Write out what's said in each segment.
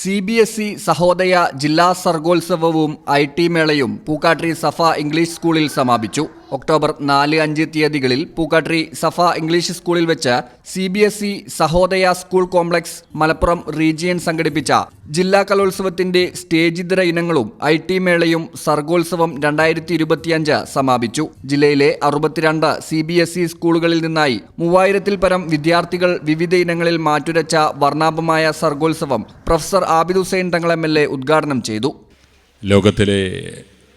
C B S E Sahodaya ജില്ലാ സർഗോത്സവവും I T മേളയും പൂക്കാട്രി സഫ ഇംഗ്ലീഷ് സ്കൂളിൽ സമാപിച്ചു. ഒക്ടോബർ നാല് അഞ്ച് തീയതികളിൽ പൂക്കാട്രി സഫ ഇംഗ്ലീഷ് സ്കൂളിൽ വെച്ച് C B S E Sahodaya school complex Malappuram region സംഘടിപ്പിച്ച ജില്ലാ കലോത്സവത്തിന്റെ സ്റ്റേജിതര ഇനങ്ങളും ഐ ടി മേളയും സർഗോത്സവം രണ്ടായിരത്തി ഇരുപത്തിയഞ്ച് സമാപിച്ചു. ജില്ലയിലെ അറുപത്തിരണ്ട് സി ബി എസ് ഇ സ്കൂളുകളിൽ നിന്നായി മൂവായിരത്തിൽ പരം വിദ്യാർത്ഥികൾ വിവിധ ഇനങ്ങളിൽ മാറ്റുരച്ച വർണാഭമായ സർഗോത്സവം professor Abid Hussain Thangal M L A ഉദ്ഘാടനം ചെയ്തു. ലോകത്തിലെ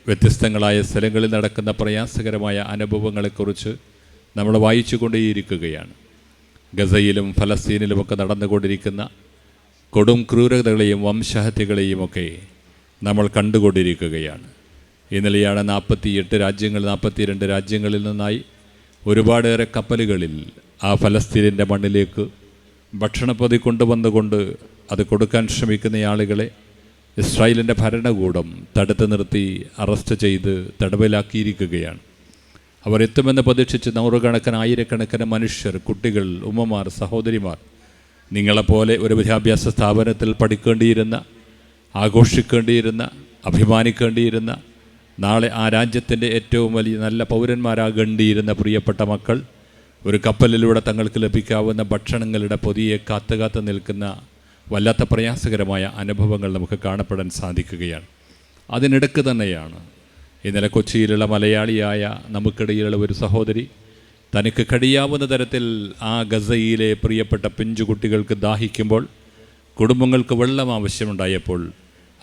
വ്യത്യസ്തങ്ങളായ സ്ഥലങ്ങളിൽ നടക്കുന്ന പ്രയാസകരമായ അനുഭവങ്ങളെക്കുറിച്ച് നമ്മൾ വായിച്ചു കൊണ്ടേയിരിക്കുകയാണ് ഗസയിലും ഫലസ്തീനിലുമൊക്കെ നടന്നുകൊണ്ടിരിക്കുന്ന കൊടും ക്രൂരതകളെയും വംശഹത്യകളെയും ഒക്കെ നമ്മൾ കണ്ടുകൊണ്ടിരിക്കുകയാണ്. ഇന്നലെയാണ് നാൽപ്പത്തിയെട്ട് രാജ്യങ്ങൾ നാൽപ്പത്തിരണ്ട് രാജ്യങ്ങളിൽ നിന്നായി ഒരുപാടേറെ കപ്പലുകളിൽ ആ ഫലസ്തീനിന്റെ മണ്ണിലേക്ക് ഭക്ഷണപ്പതി കൊണ്ടുവന്നുകൊണ്ട് അത് കൊടുക്കാൻ ശ്രമിക്കുന്ന ആളുകളെ ഇസ്രായേലിന്റെ ഭരണകൂടം തടുത്തു നിർത്തി അറസ്റ്റ് ചെയ്ത് തടവിലാക്കിയിരിക്കുകയാണ്. അവർ എത്തുമെന്ന് പ്രതീക്ഷിച്ച് നൂറുകണക്കിന് ആയിരക്കണക്കിന് മനുഷ്യർ കുട്ടികൾ ഉമ്മമാർ സഹോദരിമാർ നിങ്ങളെപ്പോലെ ഒരു വിദ്യാഭ്യാസ സ്ഥാപനത്തിൽ പഠിക്കേണ്ടിയിരുന്ന ആഘോഷിക്കേണ്ടിയിരുന്ന അഭിമാനിക്കേണ്ടിയിരുന്ന നാളെ ആ രാജ്യത്തിന്റെ ഏറ്റവും വലിയ നല്ല പൗരന്മാരാകേണ്ടിയിരുന്ന പ്രിയപ്പെട്ട മക്കൾ ഒരു കപ്പലിലൂടെ തങ്ങൾക്ക് ലഭിക്കാവുന്ന ഭക്ഷണങ്ങളുടെ പൊതിയെ കാത്തു കാത്തു നിൽക്കുന്ന വല്ലാത്ത പ്രയാസകരമായ അനുഭവങ്ങൾ നമുക്ക് കാണപ്പെടാൻ സാധിക്കുകയാണ്. അതിനിടക്ക് തന്നെയാണ് ഇന്നലെ കൊച്ചിയിലുള്ള മലയാളിയായ നമുക്കിടയിലുള്ള ഒരു സഹോദരി തനിക്ക് കഴിയാവുന്ന തരത്തിൽ ആ ഗസയിലെ പ്രിയപ്പെട്ട പിഞ്ചുകുട്ടികൾക്ക് ദാഹിക്കുമ്പോൾ കുടുംബങ്ങൾക്ക് വെള്ളം ആവശ്യമുണ്ടായപ്പോൾ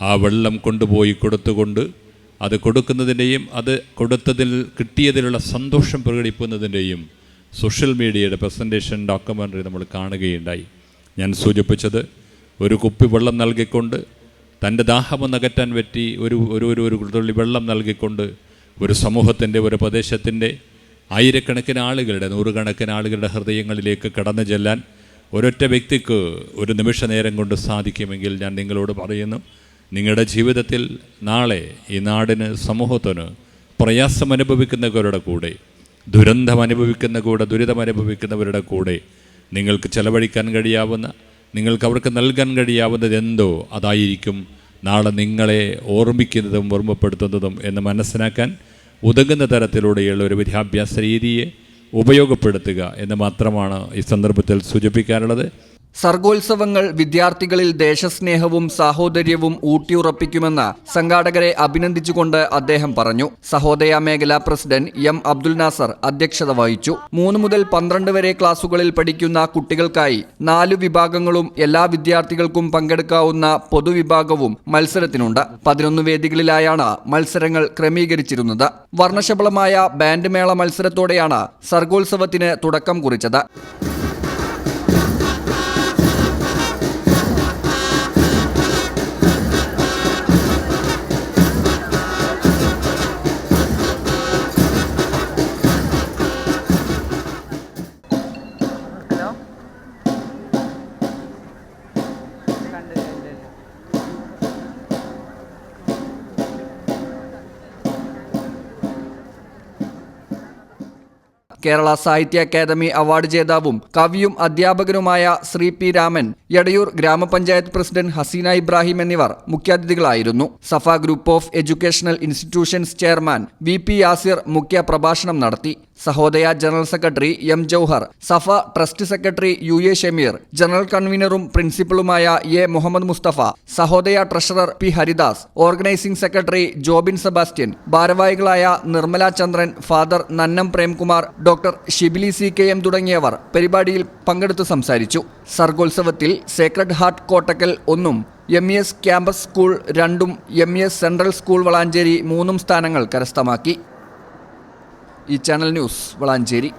ആ വെള്ളം കൊണ്ടുപോയി കൊടുത്തുകൊണ്ട് അത് കൊടുക്കുന്നതിന്റെയും അത് കൊടുത്തതിൽ കിട്ടിയതിലുള്ള സന്തോഷം പ്രകടിപ്പിക്കുന്നതിന്റെയും സോഷ്യൽ മീഡിയയുടെ പ്രസന്റേഷൻ ഡോക്യുമെന്ററി നമ്മൾ കാണുകയുണ്ടായി. ഞാൻ സൂചിപ്പിച്ചത് ഒരു കുപ്പി വെള്ളം നൽകിക്കൊണ്ട് തന്റെ ദാഹമൊന്നകറ്റാൻ പറ്റി ഒരു ഒരു ഒരു ഒരു തുള്ളി വെള്ളം നൽകിക്കൊണ്ട് ഒരു സമൂഹത്തിന്റെ ഒരു പ്രദേശത്തിന്റെ ആയിരക്കണക്കിന് ആളുകളുടെ നൂറുകണക്കിന് ആളുകളുടെ ഹൃദയങ്ങളിലേക്ക് കടന്നു ചെല്ലാൻ ഒരൊറ്റ വ്യക്തിക്ക് ഒരു നിമിഷ നേരം കൊണ്ട് സാധിക്കുമെങ്കിൽ ഞാൻ നിങ്ങളോട് പറയുന്നു നിങ്ങളുടെ ജീവിതത്തിൽ നാളെ ഈ നാടിന് സമൂഹത്തിന് പ്രയാസം അനുഭവിക്കുന്നവരുടെ കൂടെ ദുരന്തം അനുഭവിക്കുന്ന കൂടെ ദുരിതം അനുഭവിക്കുന്നവരുടെ കൂടെ നിങ്ങൾക്ക് ചെലവഴിക്കാൻ കഴിയാവുന്ന നിങ്ങൾക്ക് അവർക്ക് നൽകാൻ കഴിയാവുന്നത് എന്തോ അതായിരിക്കും. നാളെ നിങ്ങളെ ഓർമ്മിക്കുന്നതും ഓർമ്മപ്പെടുത്തുന്നതും എന്ന് മനസ്സിലാക്കാൻ ഉതകുന്ന തരത്തിലൂടെയുള്ള ഒരു വിദ്യാഭ്യാസ രീതിയെ ഉപയോഗപ്പെടുത്തുക എന്ന് മാത്രമാണ് ഈ സന്ദർഭത്തിൽ സൂചിപ്പിക്കാനുള്ളത്. സർഗോത്സവങ്ങൾ വിദ്യാർത്ഥികളിൽ ദേശസ്നേഹവും സാഹോദര്യവും ഊട്ടിയുറപ്പിക്കുമെന്ന് സംഘാടകരെ അഭിനന്ദിച്ചുകൊണ്ട് അദ്ദേഹം പറഞ്ഞു. സഹോദയ മേഖല പ്രസിഡന്റ് എം അബ്ദുൽ നാസർ അധ്യക്ഷത വഹിച്ചു. മൂന്ന് മുതൽ പന്ത്രണ്ട് വരെ ക്ലാസുകളിൽ പഠിക്കുന്ന കുട്ടികൾക്കായി നാലു വിഭാഗങ്ങളും എല്ലാ വിദ്യാർത്ഥികൾക്കും പങ്കെടുക്കാവുന്ന പൊതുവിഭാഗവും മത്സരത്തിനുണ്ട്. പതിനൊന്ന് വേദികളിലായാണ് മത്സരങ്ങൾ ക്രമീകരിച്ചിരുന്നത്. വർണശബളമായ ബാൻഡ് മേള മത്സരത്തോടെയാണ് സർഗോത്സവത്തിന് തുടക്കം കുറിച്ചത്. കേരള സാഹിത്യ അക്കാദമി അവാർഡ് ജേതാവും കവിയും അധ്യാപകനുമായ ശ്രീ പി രാമൻ എടയൂർ ഗ്രാമപഞ്ചായത്ത് പ്രസിഡന്റ് ഹസീന ഇബ്രാഹിം എന്നിവർ മുഖ്യാതിഥികളായിരുന്നു. Safa group of educational institutions chairman V P Yasir മുഖ്യ പ്രഭാഷണം നടത്തി. Sahodaya general secretary M Jauhar Safa trust secretary U A Shameer general കൺവീനറും പ്രിൻസിപ്പലുമായ A Muhammad Mustafa Sahodaya treasurer P Haridas organising secretary Jobin Sebastian ഭാരവാഹികളായ Nirmala Chandran father Nannam Premkumar doctor Shibili C K M തുടങ്ങിയവർ പരിപാടിയിൽ പങ്കെടുത്ത് സംസാരിച്ചു. സർഗോത്സവത്തിൽ Sacred heart Kottakkal ഒന്നും M S campus school രണ്ടും M S central school Valanchery മൂന്നും സ്ഥാനങ്ങൾ കരസ്ഥമാക്കി. ഈ ചാനൽ ന്യൂസ് വളാഞ്ചേരി.